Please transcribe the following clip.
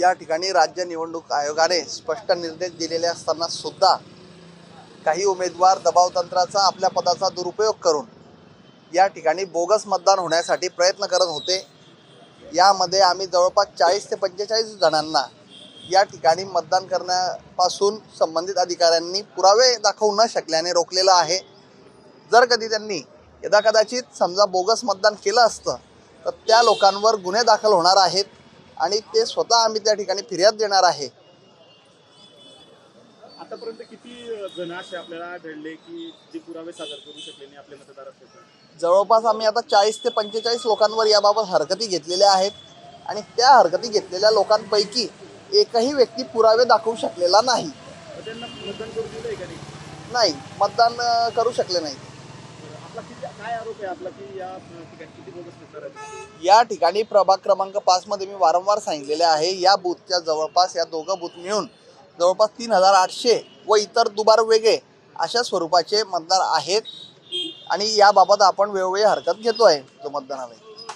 या ठिकाणी राज्य निवडणूक आयोगाने स्पष्ट निर्देश दिलेले असताना सुद्धा काही उमेदवार दबावतंत्राचा आपल्या पदाचा दुरुपयोग करून या ठिकाणी बोगस मतदान होण्यासाठी प्रयत्न करत होते. यामध्ये आम्ही जवळपास चाळीस ते पंचेचाळीस जणांना या ठिकाणी मतदान करण्यापासून संबंधित अधिकाऱ्यांनी पुरावे दाखवू न शकल्याने रोखलेलं आहे. जर कधी त्यांनी यदा कदाचित समजा बोगस मतदान केलं असतं तर त्या लोकांवर गुन्हे दाखल होणार आहेत. आणि ते स्वतः आम्ही त्या ठिकाणी फिर्याद देणार आहे. आतापर्यंत किती जण असे आपल्याला आढळले की जे पुरावे सादर करू शकले नाही आपल्या मतदारासाठी जवळपास आम्ही आता चाळीस ते पंचेचाळीस लोकांवर याबाबत हरकती घेतलेल्या आहेत आणि त्या हरकती घेतलेल्या लोकांपैकी एकही व्यक्ती पुरावे दाखवू शकलेला नाही. नाही? मतदान करू शकले नाही या ठिकाणी प्रभाग क्रमांक पाचमध्ये मी वारंवार सांगितलेले आहे या बूथच्या जवळपास या दोघं बूथ मिळून जवळपास तीन हजार आठशे व इतर दुबार वेगळे अशा स्वरूपाचे मतदार आहेत. आणि याबाबत आपण वेळोवेळी हरकत घेतो आहे जो मतदानाला